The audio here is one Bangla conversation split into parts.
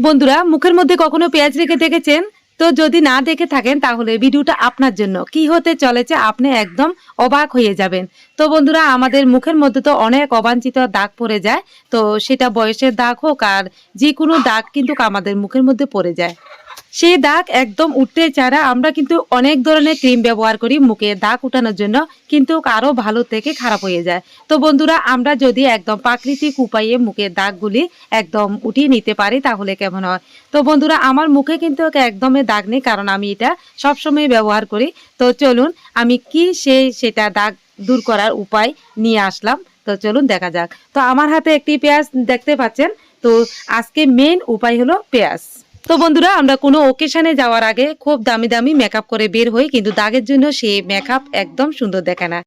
বন্ধুরা, মুখের মধ্যে কখনো পেঁয়াজ রেখে দেখেছেন? তো যদি না দেখে থাকেন, তাহলে ভিডিওটা আপনার জন্য। কি হতে চলেছে আপনি একদম অবাক হয়ে যাবেন। তো বন্ধুরা, আমাদের মুখের মধ্যে তো অনেক অবাঞ্ছিত দাগ পড়ে যায়। তো সেটা বয়সের দাগ হোক আর যে কোনো দাগ কিন্তু আমাদের মুখের মধ্যে পড়ে যায়। সেই দাগ একদম উঠতে না আমরা কিন্তু অনেক ধরনের ক্রিম ব্যবহার করি মুখে দাগ উঠানোর জন্য, কিন্তু আরও ভালো থেকে খারাপ হয়ে যায়। তো বন্ধুরা, আমরা যদি একদম প্রাকৃতিক উপায়ে মুখের দাগগুলি একদম উঠিয়ে নিতে পারি, তাহলে কেমন হয়? তো বন্ধুরা, আমার মুখে কিন্তু একদমই দাগ নেই, কারণ আমি এটা সবসময় ব্যবহার করি। তো চলুন, আমি কি সেই সেটা দাগ দূর করার উপায় নিয়ে আসলাম। তো চলুন দেখা যাক। তো আমার হাতে একটি পেঁয়াজ দেখতে পাচ্ছেন। তো আজকে মেন উপায় হলো পেঁয়াজ। তো বন্ধুরা, আমরা কোনো ওকেশনে যাওয়ার আগে খুব দামি দামি মেকআপ করে বের হই, কিন্তু দাগের জন্য সেই মেকআপ একদম সুন্দর দেখে না।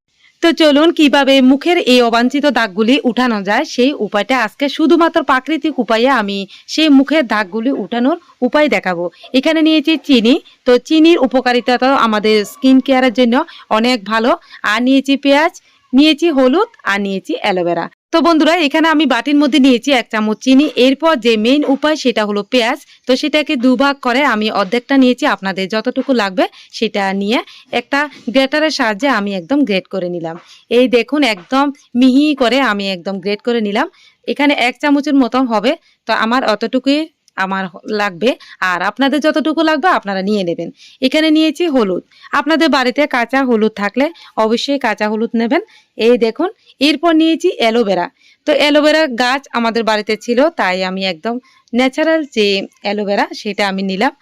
তো চলুন, কীভাবে মুখের এই অবাঞ্ছিত দাগগুলি উঠানো যায়, সেই উপায়টা আজকে শুধুমাত্র প্রাকৃতিক উপায়ে আমি সেই মুখের দাগগুলি উঠানোর উপায় দেখাবো। এখানে নিয়েছি চিনি। তো চিনির উপকারিতা তো আমাদের স্কিন কেয়ারের জন্য অনেক ভালো। আর নিয়েছি পেঁয়াজ, নিয়েছি হলুদ, আর নিয়েছি অ্যালোভেরা তো বন্ধুরা, এখানে আমি বাটির মধ্যে নিয়েছি এক চামচ চিনি। এরপর যে মেইন উপায়, সেটা হলো পেঁয়াজ। তো সেটাকে দুভাগ করে আমি অর্ধেকটা নিয়েছি। আপনাদের যতটুকু লাগবে, সেটা নিয়ে একটা গ্রেটারের সাহায্যে আমি একদম গ্রেট করে নিলাম। এই দেখুন, একদম মিহি করে আমি একদম গ্রেট করে নিলাম। এখানে এক চামচের মতন হবে। তো আমার অতটুকুই আমার লাগবে। আর আপনাদের যতটুকু লাগবে আপনারা নিয়ে নেবেন। এখানে নিয়েছি হলুদ। আপনাদের বাড়িতে কাঁচা হলুদ থাকলে অবশ্যই কাঁচা হলুদ নেবেন। এই দেখুন, এরপর নিয়েছি অ্যালোভেরা। তো অ্যালোভেরা গাছ আমাদের বাড়িতে ছিল, তাই আমি একদম ন্যাচারাল যে অ্যালোভেরা, সেটা আমি নিলাম।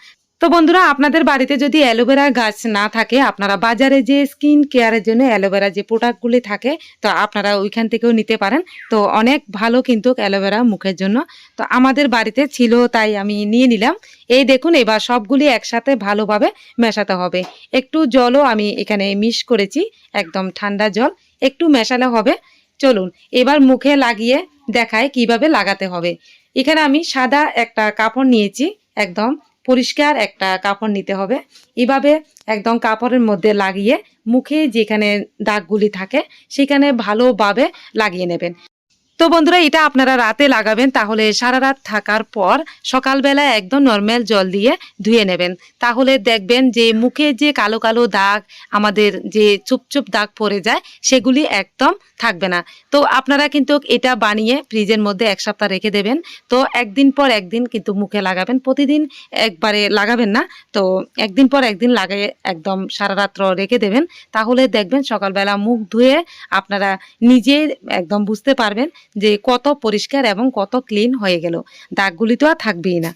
তো বন্ধুরা, আপনাদের বাড়িতে যদি অ্যালোভেরা গাছ না থাকে, আপনারা বাজারে যে স্কিন কেয়ারের জন্য অ্যালোভেরা যে প্রোডাক্টগুলি থাকে, তো আপনারা ওইখান থেকেও নিতে পারেন। তো অনেক ভালো কিন্তু অ্যালোভেরা মুখের জন্য। তো আমাদের বাড়িতে ছিল, তাই আমি নিয়ে নিলাম। এই দেখুন, এবার সবগুলি একসাথে ভালোভাবে মেশাতে হবে। একটু জলও আমি এখানে মিশ করেছি, একদম ঠান্ডা জল। একটু মেশালে হবে। চলুন, এবার মুখে লাগিয়ে দেখায় কীভাবে লাগাতে হবে। এখানে আমি সাদা একটা কাপড় নিয়েছি, একদম পরিষ্কার একটা কাপড় নিতে হবে। এভাবে একদম কাপড়ের মধ্যে লাগিয়ে মুখে যেখানে দাগগুলি থাকে, সেখানে ভালোভাবে লাগিয়ে নেবেন। তো বন্ধুরা, এটা আপনারা রাতে লাগাবেন, তাহলে সারা রাত থাকার পর সকালবেলা একদম নর্মাল জল দিয়ে ধুয়ে নেবেন। তাহলে দেখবেন যে মুখে যে কালো কালো দাগ, আমাদের যে চুপচুপ দাগ পড়ে যায়, সেগুলি একদম থাকবে না। তো আপনারা কিন্তু এটা বানিয়ে ফ্রিজের মধ্যে এক সপ্তাহ রেখে দেবেন। তো একদিন পর একদিন কিন্তু মুখে লাগাবেন। প্রতিদিন একবারে লাগাবেন না, তো একদিন পর একদিন লাগিয়ে একদম সারা রাত্র রেখে দেবেন। তাহলে দেখবেন সকালবেলা মুখ ধুয়ে আপনারা নিজে একদম বুঝতে পারবেন যে কত পরিষ্কার এবং কত ক্লিন হয়ে গেল। দাগগুলি তো আর থাকবেই না।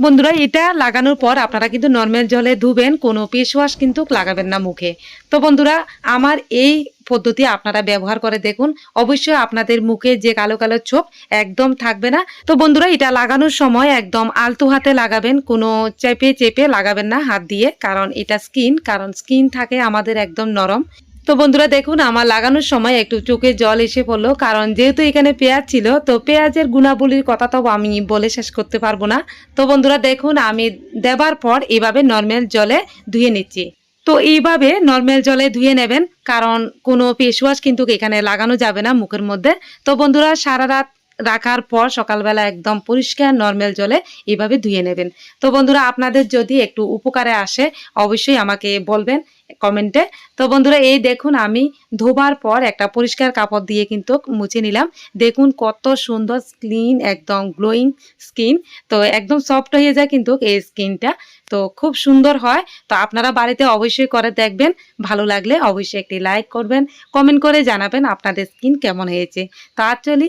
বন্ধুরা, এটা লাগানোর পর আপনারা কিন্তু নর্মাল জলে ধুবেন, কোনো ফেস ওয়াশ কিন্তু লাগাবেন না মুখে। তো বন্ধুরা, আমার এই পদ্ধতি আপনারা ব্যবহার করে দেখুন। অবশ্যই আপনাদের মুখে যে কালো কালো ছোপ একদম থাকবে না। তো বন্ধুরা, এটা লাগানোর সময় একদম আলতু হাতে লাগাবেন, কোনো চেপে চেপে লাগাবেন না হাত দিয়ে, কারণ এটা স্কিন কারণ স্কিন থাকে আমাদের একদম নরম। তো বন্ধুরা দেখুন, আমার লাগানোর সময় একটু চোখে জল এসে পড়ল। কারণ যেহেতু এখানে পেঁয়াজ ছিল, তো পেঁয়াজের গুণাবলীর কথা তো আমি বলে শেষ করতে পারব না। তো বন্ধুরা দেখুন, আমি দেবার পর এভাবে নর্মাল জলে ধুয়ে নিচ্ছি। তো এইভাবে নর্মাল জলে ধুয়ে নেবেন, কারণ কোনো ফেস ওয়াশ কিন্তু এখানে লাগানো যাবে না মুখের মধ্যে। তো বন্ধুরা সারা রাত রাখার পর সকালবেলা একদম পরিষ্কার নর্মাল জলে এইভাবে ধুয়ে নেবেন। তো বন্ধুরা, আপনাদের যদি একটু উপকারে আসে, অবশ্যই আমাকে বলবেন কমেন্টে। তো বন্ধুরা, এই দেখুন, আমি ধোবার পর একটা পরিষ্কার কাপড় দিয়ে কিন্তু মুছে নিলাম। দেখুন কত সুন্দর ক্লিন একদম গ্লোয়িং স্কিন তো একদম সফট হয়ে যায় কিন্তু এই স্কিনটা তো খুব সুন্দর হয়। তো আপনারা বাড়িতে অবশ্যই করে দেখবেন। ভালো লাগলে অবশ্যই একটি লাইক করবেন। কমেন্ট করে জানাবেন আপনাদের স্কিন কেমন হয়েছে। তো চলি